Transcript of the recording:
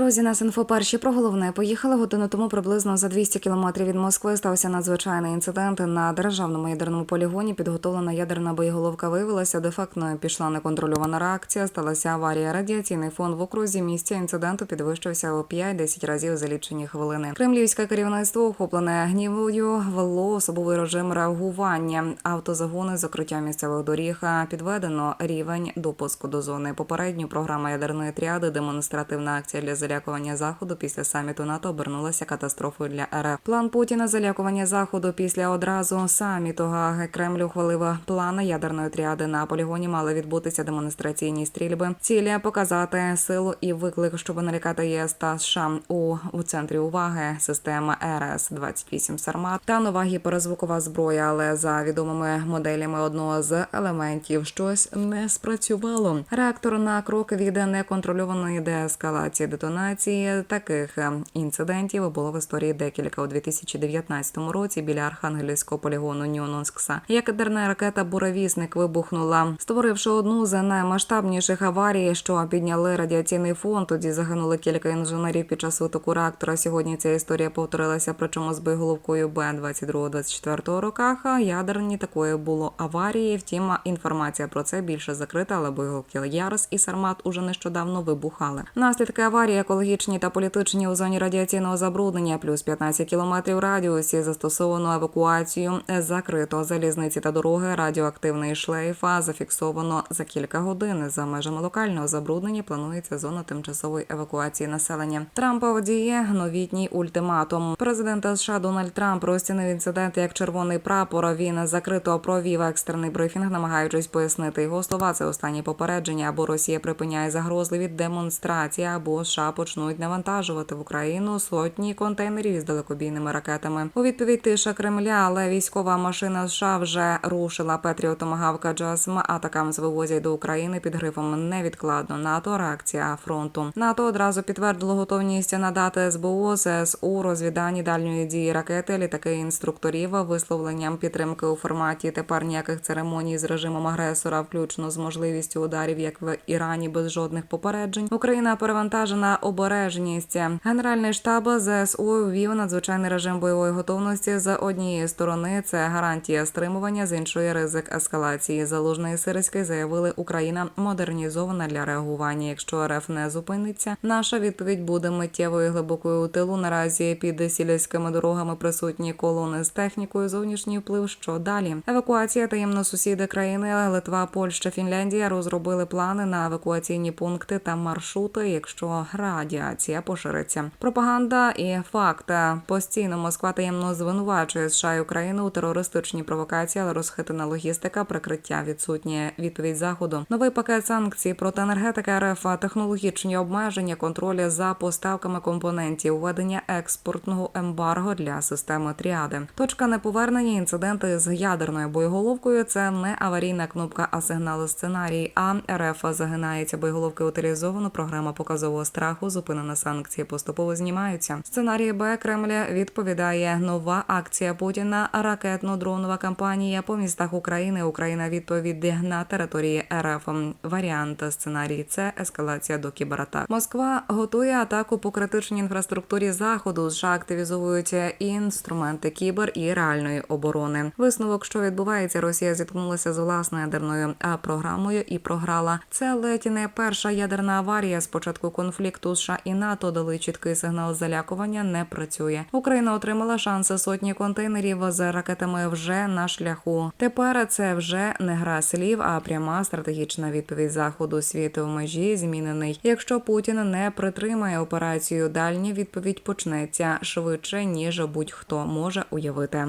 Друзі, нас інфо перші про головне поїхали годину тому приблизно за 200 кілометрів від Москви. Стався надзвичайний інцидент на державному ядерному полігоні. Підготовлена ядерна боєголовка виявилася дефектною. Пішла неконтрольована реакція. Сталася аварія. Радіаційний фон в окрузі місця інциденту підвищився у 5-10 разів за лічені хвилини. Кремлівське керівництво, охоплене гнівою, вело особовий режим реагування. Автозагони, закриття місцевих доріг підведено рівень допуску до зони. Попередню програма ядерної тріади, демонстративна акція для залякування заходу після саміту НАТО обернулася катастрофою для РФ. План Путіна залякування заходу після одразу саміту Гаги Кремль ухвалив план ядерної тріади на полігоні. Мали відбутися демонстраційні стрільби. Цілі показати силу і виклик, щоб налякати ЄС та США у, у центрі уваги система РС 28 Сармат та нова гіперзвукова зброя. Але за відомими моделями одного з елементів щось не спрацювало. Реактор на крок від неконтрольованої деескалації детонації таких е, інцидентів було в історії декілька у 2019 році біля архангельського полігону Ньононскса. Як ядерна ракета буревісник вибухнула, створивши одну з наймасштабніших аварій, що підняли радіаційний фон. Тоді загинули кілька інженерів під час витоку реактора. Сьогодні ця історія повторилася, причому з боєголовкою Б 22-24 роках. Ядерні такої було аварії. Втім, інформація про це більше закрита, але боєголовки Ярос і Сармат уже нещодавно вибухали. Наслідки аварії екологічні та політичні у зоні радіаційного забруднення, плюс 15 кілометрів радіусі застосовано евакуацію закрито залізниці та дороги. Радіоактивний шлейф зафіксовано за кілька годин. За межами локального забруднення планується зона тимчасової евакуації населення. Трампа одіє новітній ультиматум. Президента США Дональд Трамп розцінив інцидент як червоний прапор. Він закрито провів екстрений брифінг, намагаючись пояснити його слова. Це останні попередження або Росія припиняє загрозливі демонстрації, або США почнуть навантажувати в Україну сотні контейнерів із далекобійними ракетами. У відповідь тиша Кремля, але військова машина США вже рушила Петріо Томагавка Джасм. Атакам вивозять до України під грифом невідкладно. НАТО реакція фронту. НАТО одразу підтвердило готовність надати СБУ ЗСУ розвіданні дальньої дії ракети, літаки інструкторів, висловленням підтримки у форматі тепер ніяких церемоній з режимом агресора, включно з можливістю ударів, як в Ірані, без жодних попереджень. Україна перевантажена обережність. Генеральний штаб ЗСУ ввів надзвичайний режим бойової готовності з однієї сторони. Це гарантія стримування, з іншої ризик ескалації. Залужний Сирський заявили, Україна модернізована для реагування. Якщо РФ не зупиниться, наша відповідь буде миттєвою глибокою у тилу. Наразі під сільськими дорогами присутні колони з технікою. Зовнішній вплив. Що далі? Евакуація таємно сусіди країни Литва, Польща, Фінляндія розробили плани на евакуаційні пункти та маршрути, якщо радіація пошириться. Пропаганда і факти постійно Москва таємно звинувачує США і Україну у терористичній провокації, але розхитана логістика, прикриття відсутнє відповідь заходу. Новий пакет санкцій проти енергетики РФ, технологічні обмеження, контролі за поставками компонентів, введення експортного ембарго для системи тріади. Точка неповернення інциденти з ядерною боєголовкою. Це не аварійна кнопка, а сигнали сценарій. А РФ загинається боєголовки утилізовано. Програма показового страху, зупинена санкції поступово знімаються. Сценарій Б Кремля відповідає нова акція Путіна. Ракетно-дронова кампанія по містах України. Україна відповідь на території РФ. Варіант сценарій С ескалація до кібератак. Москва готує атаку по критичній інфраструктурі заходу. США активізовують інструменти кібер і реальної оборони. Висновок, що відбувається, Росія зіткнулася з власною ядерною програмою і програла. Це ледь не перша ядерна аварія. З початку конфлікту США і НАТО дали чіткий сигнал залякування. Не працює. Україна отримала шанси сотні контейнерів з ракетами вже на шляху. Тепер це вже не гра слів, а пряма стратегічна відповідь заходу світу в межі змінений. Якщо Путін не притримає операцію, дальня відповідь почнеться швидше ніж будь-хто може уявити.